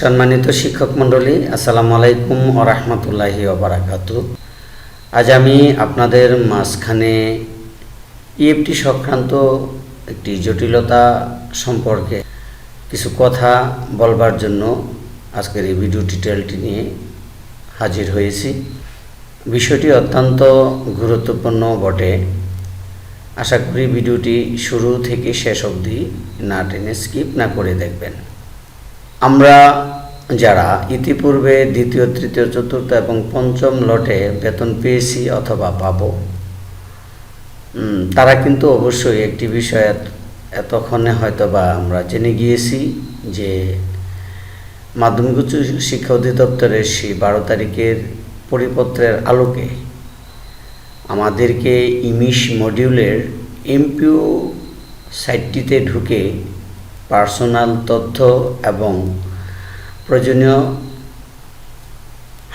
সম্মানিত শিক্ষক মণ্ডলী, আসসালামু আলাইকুম ও রহমতুল্লাহি ওবরাকাত আজ আমি আপনাদের মাঝখানে ইএফটি সংক্রান্ত একটি জটিলতা সম্পর্কে কিছু কথা বলবার জন্য আজকের এই ভিডিও টিউটোরিয়ালটি নিয়ে হাজির হয়েছি। বিষয়টি অত্যন্ত গুরুত্বপূর্ণ বটে। আশা করি ভিডিওটি শুরু থেকে শেষ অবধি না টেনে স্কিপ না করে দেখবেন। আমরা যারা ইতিপূর্বে দ্বিতীয়, তৃতীয়, চতুর্থ এবং পঞ্চম লটে বেতন পেয়েছি অথবা পাব তারা কিন্তু অবশ্যই একটি বিষয় এতক্ষণে হয়তো বা আমরা জেনে গিয়েছি যে মাধ্যমিক উচ্চ শিক্ষা অধিদপ্তরের সেই বারো তারিখের পরিপত্রের আলোকে আমাদেরকে ইমিশ মডিউলের এমপিও সাইটটিতে ঢুকে পার্সোনাল তথ্য এবং প্রয়োজনীয়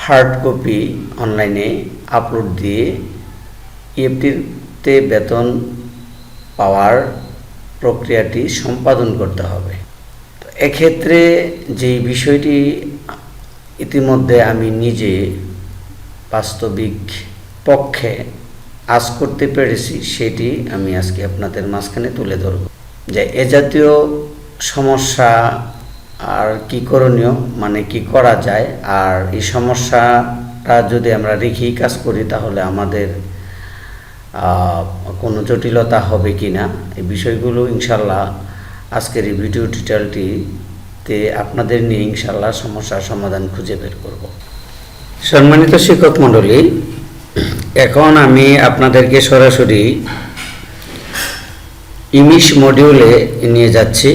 হার্ড কপি অনলাইনে আপলোড দিয়ে ইএফটিতে বেতন পাওয়ার প্রক্রিয়াটি সম্পাদন করতে হবে। এক্ষেত্রে যেই বিষয়টি ইতিমধ্যে আমি নিজে বাস্তবিক পক্ষে আজ করতে পেরেছি, সেটি আমি আজকে আপনাদের মাঝখানে তুলে ধরব। যে এ জাতীয় সমস্যা আর কি করণীয়? মানে কি করা যায়? আর এই সমস্যাটা যদি আমরা রেখেই কাজ করি, তাহলে আমাদের কোনো জটিলতা হবে কি না? এই বিষয়গুলো ইনশাল্লাহ আজকের এই ভিডিও টিউটোরিয়ালটিতে আপনাদের নিয়ে ইনশাল্লাহ সমস্যার সমাধান খুঁজে বের করব। সম্মানিত শিক্ষক মণ্ডলী, এখন আমি আপনাদেরকে সরাসরি ইমিশ মডিউলে নিয়ে যাচ্ছি।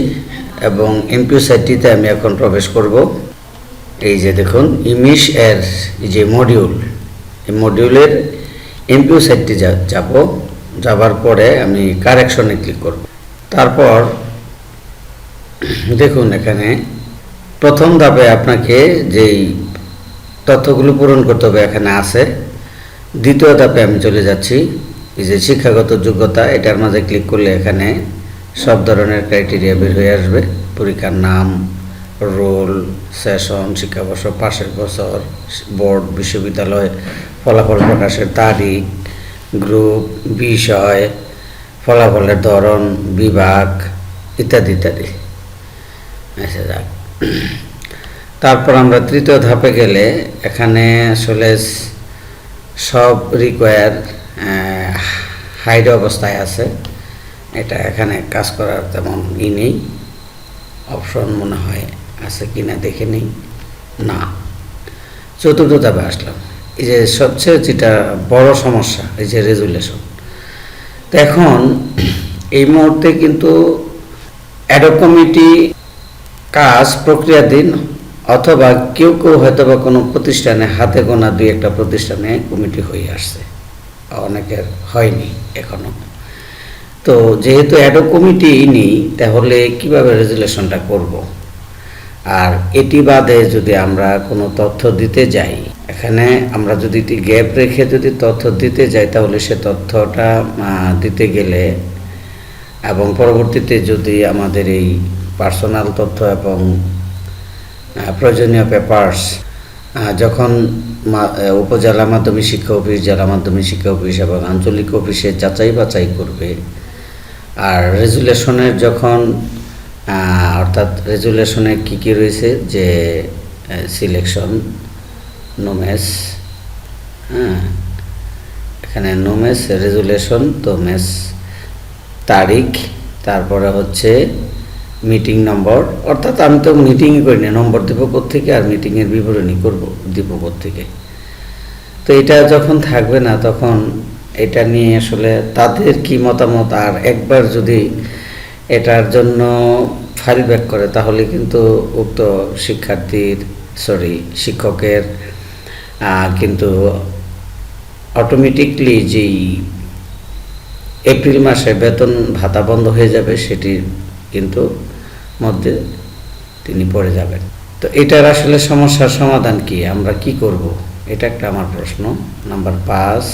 এবং এমপিউ সাইটটিতে আমি এখন প্রবেশ করব। এই যে দেখুন, ইমিশ এর যে মডিউল এই মডিউলের এমপিউ সাইটটি যাব। যাবার পরে আমি কারেকশনে ক্লিক করব। তারপর, দেখুন এখানে প্রথম ধাপে আপনাকে যেই তথ্যগুলো পূরণ করতে হবে এখানে আছে। দ্বিতীয় ধাপে আমি চলে যাচ্ছি। এই যে শিক্ষাগত যোগ্যতা, এটার মাঝে ক্লিক করলে এখানে সব ধরনের ক্রাইটেরিয়া বের হয়ে আসবে। পরীক্ষার নাম রোল সেশন শিক্ষাবর্ষ, পাশের বছর বোর্ড বিশ্ববিদ্যালয়, ফলাফল প্রকাশের তারিখ গ্রুপ বিষয়, ফলাফলের ধরন, বিভাগ ইত্যাদি ইত্যাদি। আচ্ছা যাক। তারপর আমরা তৃতীয় ধাপে গেলে এখানে আসলে সব রিকোয়ার হাইড অবস্থায় আছে। এটা এখানে কাজ করার তেমন ই নেই। অপশন মনে হয় আছে কি না দেখে নেই। না। চতুর্থ ধাপে আসলাম। এই যে সবচেয়ে যেটা বড় সমস্যা, এই যে রেজুলেশন তো এখন এই মুহূর্তে কিন্তু অ্যাডো কমিটি কাজ প্রক্রিয়াধীন, অথবা কেউ কেউ হয়তো বা কোনো প্রতিষ্ঠানে হাতে গোনা দুই একটা প্রতিষ্ঠানে কমিটি হয়ে আসছে অনেকের হয়নি এখনও। তো যেহেতু অ্যাডো কমিটি নেই, তাহলে কীভাবে রেজুলেশনটা করব। আর এটি বাদে যদি আমরা কোনো তথ্য দিতে যাই, এখানে আমরা যদি গ্যাপ রেখে যদি তথ্য দিতে যাই, তাহলে সে তথ্যটা দিতে গেলে এবং পরবর্তীতে যদি আমাদের এই পার্সোনাল তথ্য এবং প্রয়োজনীয় পেপার্স যখন উপজেলা মাধ্যমিক শিক্ষা অফিস, জেলা মাধ্যমিক শিক্ষা অফিস এবং আঞ্চলিক অফিসে যাচাই বাছাই করবে আর রেজুলেশনের যখন অর্থাৎ রেজুলেশনে কি কি রয়েছে? যে সিলেকশন নোমেস হ্যাঁ এখানে নোমেস রেজুলেশন তো মেস তারিখ, তারপরে হচ্ছে মিটিং নম্বর অর্থাৎ আমি তো মিটিংই করি না নম্বর দেব থেকে আর মিটিংয়ের বিবরণী করব, দিব থেকে তো এটা যখন থাকবে না, তখন এটা নিয়ে আসলে তাদের কি মতামত? আর একবার যদি এটার জন্য ফাইল ব্যাক করে, তাহলে কিন্তু উক্ত শিক্ষার্থীর সরি শিক্ষকের কিন্তু অটোমেটিকলি যেই এপ্রিল মাসে বেতন ভাতা বন্ধ হয়ে যাবে, সেটির কিন্তু মধ্যে তিনি পড়ে যাবেন। তো এটার আসলে সমস্যার সমাধান কি? আমরা কি করব? এটা একটা আমার প্রশ্ন। নাম্বার পাঁচ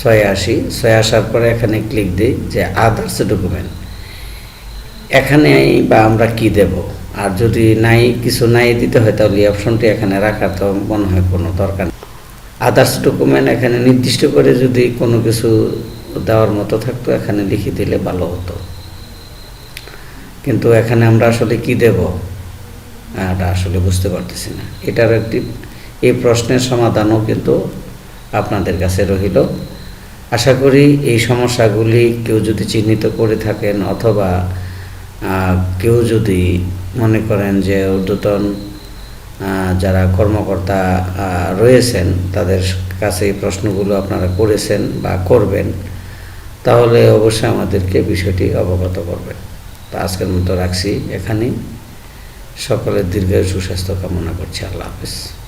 ছয় আশি, ছয় আসার পরে এখানে ক্লিক দিই যে আদার্স ডকুমেন্ট এখানে বা আমরা কি দেব? আর যদি নাই, কিছু নাই দিতে হয়, তাহলে এই অপশনটি এখানে রাখার তো মনে হয় কোনো দরকার নেই। আদার্স ডকুমেন্ট এখানে নির্দিষ্ট করে যদি কোনো কিছু দেওয়ার মতো থাকতো, এখানে লিখে দিলে ভালো হতো। কিন্তু এখানে আমরা আসলে কি দেব? এটা আসলে বুঝতে পারতেছি না। এটার একটি, এই প্রশ্নের সমাধানও কিন্তু আপনাদের কাছে রহিল আশা করি এই সমস্যাগুলি কেউ যদি চিহ্নিত করে থাকেন অথবা কেউ যদি মনে করেন যে ঊর্ধ্বতন যারা কর্মকর্তা রয়েছেন, তাদের কাছে এই প্রশ্নগুলো আপনারা করেছেন বা করবেন, তাহলে অবশ্যই আমাদেরকে বিষয়টি অবগত করবেন। তো আজকের মতো রাখছি এখানেই। সকলের দীর্ঘায়ু সুস্বাস্থ্য কামনা করছি। আল্লাহ হাফিজ।